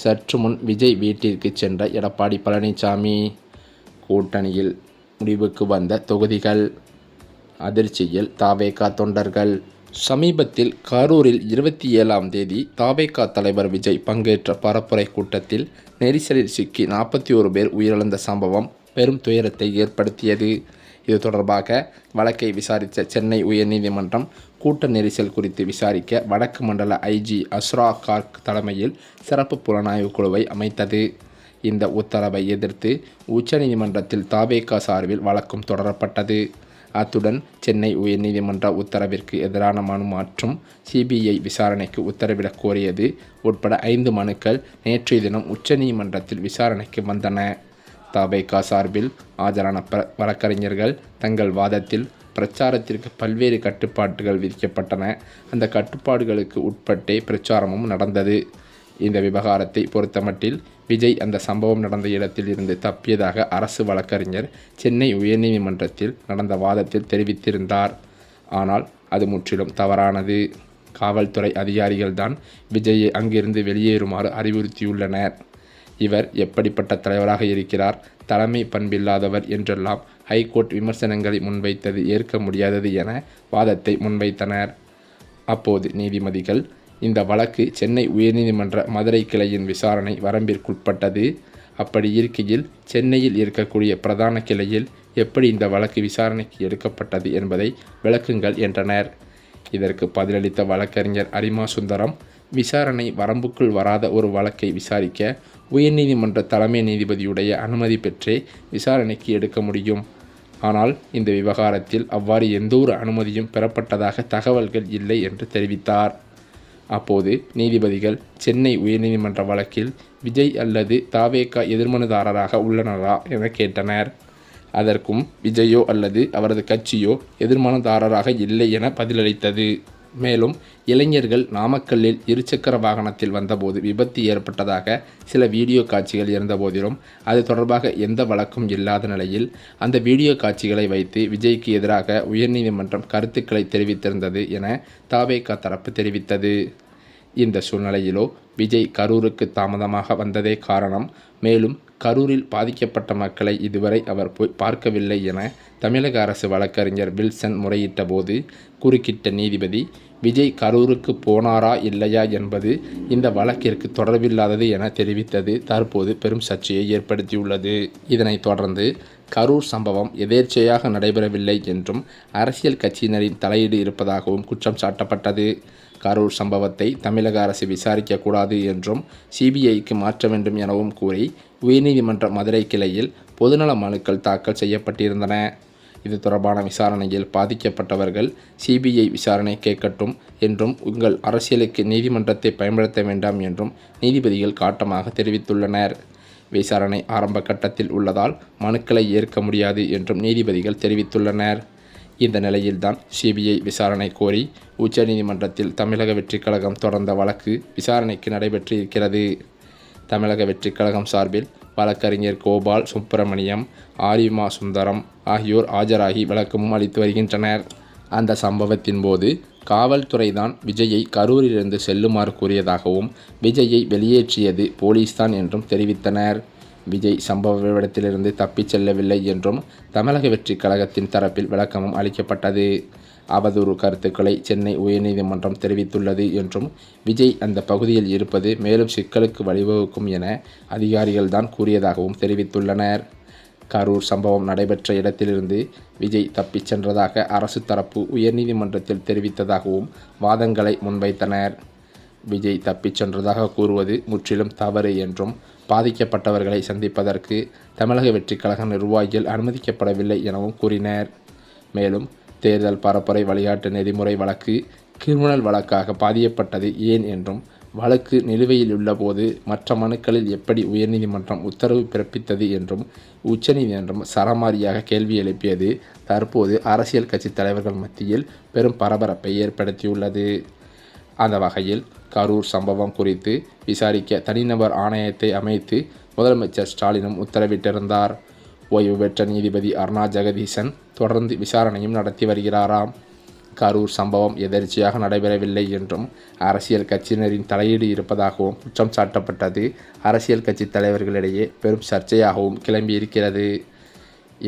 சற்று முன் விஜய் வீட்டிற்கு சென்ற எடப்பாடி பழனிசாமி கூட்டணியில் முடிவுக்கு வந்த தொகுதிகள். அதிர்ச்சியில் தாவேகா தொண்டர்கள். சமீபத்தில் கரூரில் இருபத்தி ஏழாம் தேதி தாவேகா தலைவர் விஜய் பங்கேற்ற பரப்புரை கூட்டத்தில் நெரிசலில் சிக்கி நாற்பத்தி ஒரு பேர் உயிரிழந்த சம்பவம் பெரும் துயரத்தை ஏற்படுத்தியது. இது தொடர்பாக வழக்கை விசாரித்த சென்னை உயர்நீதிமன்றம் கூட்ட நெரிசல் குறித்து விசாரிக்க வடக்கு மண்டல ஐஜி அஸ்ரா கார்க் தலைமையில் சிறப்பு புலனாய்வு குழுவை அமைத்தது. இந்த உத்தரவை எதிர்த்து உச்சநீதிமன்றத்தில் தாபேகா சார்பில் வழக்கும் தொடரப்பட்டது. அத்துடன் சென்னை உயர்நீதிமன்ற உத்தரவிற்கு எதிரான மனு மற்றும் சிபிஐ விசாரணைக்கு உத்தரவிடக் கோரியது உட்பட ஐந்து மனுக்கள் நேற்றைய தினம் உச்சநீதிமன்றத்தில் விசாரணைக்கு வந்தன. தாபேகா சார்பில் ஆஜரான ப- வழக்கறிஞர்கள் தங்கள் வாதத்தில் பிரச்சாரத்திற்கு பல்வேறு கட்டுப்பாடுகள் விதிக்கப்பட்டன. அந்த கட்டுப்பாடுகளுக்கு உட்பட்டே பிரச்சாரமும் நடந்தது. இந்த விவகாரத்தை பொறுத்தமட்டில் விஜய் அந்த சம்பவம் நடந்த இடத்தில் இருந்து தப்பியதாக அரசு வழக்கறிஞர் சென்னை உயர்நீதிமன்றத்தில் நடந்த வாதத்தில் தெரிவித்திருந்தார். ஆனால் அது முற்றிலும் தவறானது. காவல்துறை அதிகாரிகள்தான் விஜயை அங்கிருந்து வெளியேறுமாறு அறிவுறுத்தியுள்ளனர். இவர் எப்படிப்பட்ட தலைவராக இருக்கிறார்? தலைமை பண்பில்லாதவர் என்றெல்லாம் ஹைகோர்ட் விமர்சனங்களை முன்வைத்தது ஏற்க முடியாதது என வாதத்தை முன்வைத்தனர். அப்போது நீதிமதிகள் இந்த வழக்கு சென்னை உயர்நீதிமன்ற மதுரை கிளையின் விசாரணை வரம்பிற்குட்பட்டது. அப்படி இருக்கையில் சென்னையில் இருக்கக்கூடிய பிரதான கிளையில் எப்படி இந்த வழக்கு விசாரணைக்கு எடுக்கப்பட்டது என்பதை விளக்குங்கள் என்றனர். இதற்கு பதிலளித்த வழக்கறிஞர் அரிமா சுந்தரம் விசாரணை வரம்புக்குள் வராத ஒரு வழக்கை விசாரிக்க உயர்நீதிமன்ற தலைமை நீதிபதியுடைய அனுமதி பெற்றே விசாரணைக்கு எடுக்க முடியும். ஆனால் இந்த விவகாரத்தில் அவ்வாறு எந்தவொரு அனுமதியும் பெறப்பட்டதாக தகவல்கள் இல்லை என்று தெரிவித்தார். அப்போது நீதிபதிகள் சென்னை உயர்நீதிமன்ற வழக்கில் விஜய் அல்லது தாவேகா எதிர்மனுதாரராக உள்ளனரா என கேட்டனர். அதற்கும் விஜயோ அல்லது அவரது கட்சியோ எதிர்மனுதாரராக இல்லை என பதிலளித்தது. மேலும் இளைஞர்கள் நாமக்கல்லில் இருசக்கர வாகனத்தில் வந்தபோது விபத்து ஏற்பட்டதாக சில வீடியோ காட்சிகள் இருந்தபோதிலும் அது தொடர்பாக எந்த வழக்கும் இல்லாத நிலையில் அந்த வீடியோ காட்சிகளை வைத்து விஜய்க்கு எதிராக உயர்நீதிமன்றம் கருத்துக்களை தெரிவித்திருந்தது என தாவேகா தரப்பு தெரிவித்தது. இந்த சூழ்நிலையிலோ விஜய் கரூருக்கு தாமதமாக வந்ததே காரணம். மேலும் கரூரில் பாதிக்கப்பட்ட மக்களை இதுவரை அவர் போய் பார்க்கவில்லை என தமிழக அரசு வழக்கறிஞர் வில்சன் முறையிட்ட போது குறுக்கிட்ட நீதிபதி விஜய் கரூருக்கு போனாரா இல்லையா? என்பது இந்த வழக்கிற்கு தொடர்பில்லாதது என தெரிவித்தது. தற்போது பெரும் சர்ச்சையை ஏற்படுத்தியுள்ளது. இதனைத் தொடர்ந்து கரூர் சம்பவம் எதேர்ச்சையாக நடைபெறவில்லை என்றும் அரசியல் கட்சியினரின் தலையீடு இருப்பதாகவும் குற்றம் சாட்டப்பட்டது. கரூர் சம்பவத்தை தமிழக அரசு விசாரிக்கக்கூடாது என்றும் சிபிஐக்கு மாற்ற வேண்டும் எனவும் கூறி உயர்நீதிமன்ற மதுரை கிளையில் பொதுநல மனுக்கள் தாக்கல் செய்யப்பட்டிருந்தன. இது தொடர்பான விசாரணையில் பாதிக்கப்பட்டவர்கள் சிபிஐ விசாரணை கேட்கட்டும் என்றும் உங்கள் அரசியலுக்கு நீதிமன்றத்தை பயன்படுத்த வேண்டாம் என்றும் நீதிபதிகள் காட்டமாக தெரிவித்துள்ளனர். விசாரணை ஆரம்ப கட்டத்தில் உள்ளதால் மனுக்களை ஏற்க முடியாது என்றும் நீதிபதிகள் தெரிவித்துள்ளனர். இந்த நிலையில்தான் சிபிஐ விசாரணை கோரி உச்சநீதிமன்றத்தில் தமிழக வெற்றிக் கழகம் தொடர்ந்த வழக்கு விசாரணைக்கு நடைபெற்று இருக்கிறது தமிழக வெற்றிக் கழகம் சார்பில் வழக்கறிஞர் கோபால் சுப்பிரமணியம் ஆரிமா சுந்தரம் ஆகியோர் ஆஜராகி விளக்கமும் அளித்து வருகின்றனர். அந்த சம்பவத்தின் போது காவல்துறைதான் விஜயை கரூரிலிருந்து செல்லுமாறு கூறியதாகவும் விஜயை வெளியேற்றியது போலீஸ்தான் என்றும் தெரிவித்தனர். விஜய் சம்பவ இடத்திலிருந்து தப்பிச் செல்லவில்லை என்றும் தமிழக வெற்றிக் கழகத்தின் தரப்பில் விளக்கமும் அளிக்கப்பட்டது. அவதூறு கருத்துக்களை சென்னை உயர்நீதிமன்றம் தெரிவித்துள்ளது என்றும் விஜய் அந்த பகுதியில் இருப்பது மேலும் சிக்கலுக்கு வழிவகுக்கும் என அதிகாரிகள்தான் கூறியதாகவும் தெரிவித்துள்ளனர். கரூர் சம்பவம் நடைபெற்ற இடத்திலிருந்து விஜய் தப்பிச் சென்றதாக அரசு தரப்பு உயர்நீதிமன்றத்தில் தெரிவித்ததாகவும் வாதங்களை முன்வைத்தனர். விஜய் தப்பிச் சென்றதாக கூறுவது முற்றிலும் தவறு என்றும் பாதிக்கப்பட்டவர்களை சந்திப்பதற்கு தமிழக வெற்றிக் கழக நிர்வாகிகள் அனுமதிக்கப்படவில்லை எனவும் கூறினர். மேலும் தேர்தல் பரப்புரை விளையாட்டு நெறிமுறை வழக்கு கிரிமினல் வழக்காக பாதியப்பட்டது ஏன் என்றும் வழக்கு நிலுவையில் உள்ளபோது மற்ற மனுக்களில் எப்படி உயர்நீதிமன்றம் உத்தரவு பிறப்பித்தது என்றும் உச்சநீதிமன்றம் சரமாரியாக கேள்வி எழுப்பியது தற்போது அரசியல் கட்சி தலைவர்கள் மத்தியில் பெரும் பரபரப்பை ஏற்படுத்தியுள்ளது. அந்த வகையில் கரூர் சம்பவம் குறித்து விசாரிக்க தனிநபர் ஆணையத்தை அமைத்து முதலமைச்சர் ஸ்டாலினும் உத்தரவிட்டிருந்தார். ஓய்வு பெற்ற நீதிபதி அருணா ஜெகதீசன் தொடர்ந்து விசாரணையும் நடத்தி வருகிறாராம். கரூர் சம்பவம் எதர்ச்சியாக நடைபெறவில்லை என்றும் அரசியல் கட்சியினரின் தலையீடு இருப்பதாகவும் குற்றம் சாட்டப்பட்டது. அரசியல் கட்சி தலைவர்களிடையே பெரும் சர்ச்சையாகவும் கிளம்பியிருக்கிறது.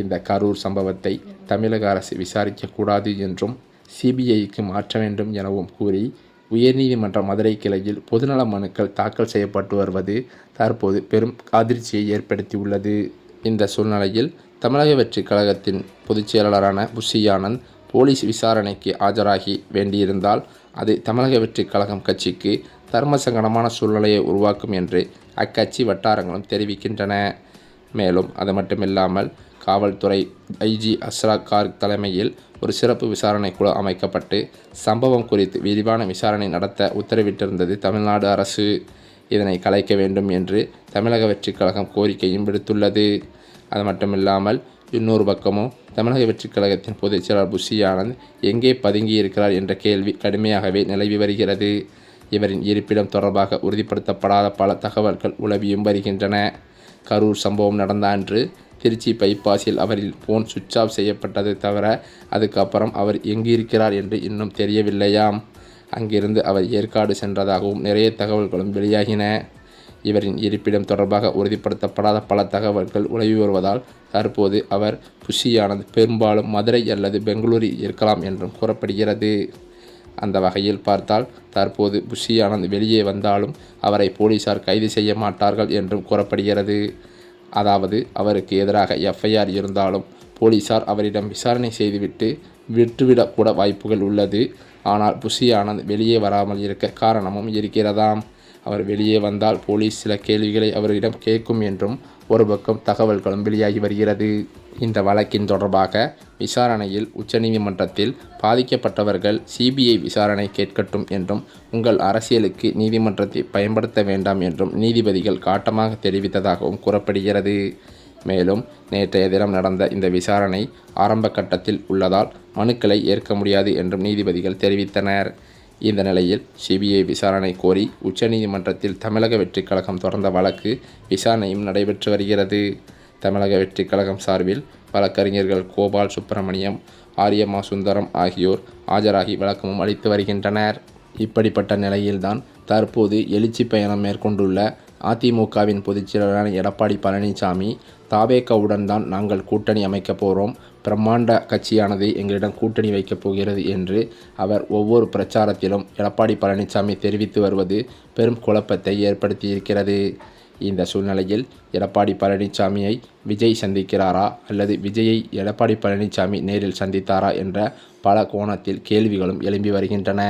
இந்த கரூர் சம்பவத்தை தமிழக அரசு விசாரிக்கக்கூடாது என்றும் சிபிஐக்கு மாற்ற வேண்டும் எனவும் கூறி உயர்நீதிமன்ற மதுரை கிளையில் பொதுநல மனுக்கள் தாக்கல் செய்யப்பட்டு வருவது தற்போது பெரும் அதிர்ச்சியை ஏற்படுத்தியுள்ளது. இந்த சூழ்நிலையில் தமிழக வெற்றி கழகத்தின் பொதுச் செயலாளரான புஷி ஆனந்த் போலீஸ் விசாரணைக்கு ஆஜராகி வேண்டியிருந்தால் அது தமிழக வெற்றி கழகம் கட்சிக்கு தர்மசங்கடமான சூழ்நிலையை உருவாக்கும் என்று அக்கட்சி வட்டாரங்களும் தெரிவிக்கின்றன. மேலும் அது மட்டுமில்லாமல் காவல்துறை ஐஜி அஸ்ரா கார்க் தலைமையில் ஒரு சிறப்பு விசாரணை குழு அமைக்கப்பட்டு சம்பவம் குறித்து விரிவான விசாரணை நடத்த உத்தரவிட்டிருந்தது தமிழ்நாடு அரசு. இதனை கலைக்க வேண்டும் என்று தமிழக வெற்றிக் கழகம் கோரிக்கையும் விடுத்துள்ளது. அது மட்டுமில்லாமல் இன்னொரு பக்கமும் தமிழக வெற்றிக் கழகத்தின் பொதுச் செயலாளர் புஷி ஆனந்த் எங்கே பதுங்கி இருக்கிறார் என்ற கேள்வி கடுமையாகவே நிலவி வருகிறது. இவரின் இருப்பிடம் தொடர்பாக உறுதிப்படுத்தப்படாத பல தகவல்கள் உளவியும் வருகின்றன. கரூர் சம்பவம் நடந்த அன்று திருச்சி பைபாஸில் அவரின் ஃபோன் சுவிட்ச் ஆஃப் செய்யப்பட்டதை தவிர அதுக்கப்புறம் அவர் எங்கு இருக்கிறார் என்று இன்னும் தெரியவில்லையாம். அங்கிருந்து அவர் ஏற்காடு சென்றதாகவும் நிறைய தகவல்களும் வெளியாகின. இவரின் இருப்பிடம் தொடர்பாக உறுதிப்படுத்தப்படாத பல தகவல்கள் உலவி வருவதால் தற்போது அவர் புஷியானது பெரும்பாலும் மதுரை அல்லது பெங்களூரில் இருக்கலாம் என்றும் கூறப்படுகிறது. அந்த வகையில் பார்த்தால் தற்போது புஷி ஆனந்த் வெளியே வந்தாலும் அவரை போலீசார் கைது செய்ய மாட்டார்கள் என்றும் கூறப்படுகிறது. அதாவது அவருக்கு எதிராக எஃப்ஐஆர் இருந்தாலும் போலீசார் அவரிடம் விசாரணை செய்துவிட்டு விட்டுவிடக்கூட வாய்ப்புகள் உள்ளது. ஆனால் புஷி ஆனந்த் வெளியே வராமல் இருக்க காரணமும் இருக்கிறதாம். அவர் வெளியே வந்தால் போலீஸ் சில கேள்விகளை அவரிடம் கேட்கும் என்றும் ஒரு பக்கம் தகவல்களும் வெளியாகி வருகிறது. இந்த வழக்கின் தொடர்பாக விசாரணையில் உச்சநீதிமன்றத்தில் பாதிக்கப்பட்டவர்கள் சிபிஐ விசாரணை கேட்கட்டும் என்றும் உங்கள் அரசியலுக்கு நீதிமன்றத்தை பயன்படுத்த வேண்டாம் என்றும் நீதிபதிகள் காட்டமாக தெரிவித்ததாகவும் கூறப்படுகிறது. மேலும் நேற்றைய தினம் நடந்த இந்த விசாரணை ஆரம்ப கட்டத்தில் உள்ளதால் மனுக்களை ஏற்க முடியாது என்றும் நீதிபதிகள் தெரிவித்தனர். இந்த நிலையில் சிபிஐ விசாரணை கோரி உச்சநீதிமன்றத்தில் தமிழக வெற்றிக் கழகம் தொடர்ந்த வழக்கு விசாரணையும் நடைபெற்று வருகிறது. தமிழக வெற்றிக் கழகம் சார்பில் வழக்கறிஞர்கள் கோபால் சுப்பிரமணியம் ஆரியம்மா சுந்தரம் ஆகியோர் ஆஜராகி விளக்கமும் அளித்து வருகின்றனர். இப்படிப்பட்ட நிலையில்தான் தற்போது எழுச்சி பயணம் மேற்கொண்டுள்ள அதிமுகவின் பொதுச்செயலாளரான எடப்பாடி பழனிசாமி தாவேக்காவுடன் தான் நாங்கள் கூட்டணி அமைக்கப் போகிறோம் பிரம்மாண்ட கட்சியானது எங்களிடம் கூட்டணி வைக்கப் போகிறது என்று அவர் ஒவ்வொரு பிரச்சாரத்திலும் எடப்பாடி பழனிசாமி தெரிவித்து வருவது பெரும் குழப்பத்தை ஏற்படுத்தியிருக்கிறது. இந்த சூழ்நிலையில் எடப்பாடி பழனிசாமியை விஜய் சந்திக்கிறாரா அல்லது விஜயை எடப்பாடி பழனிசாமி நேரில் சந்தித்தாரா என்ற பல கோணத்தில் கேள்விகளும் எழும்பி வருகின்றன.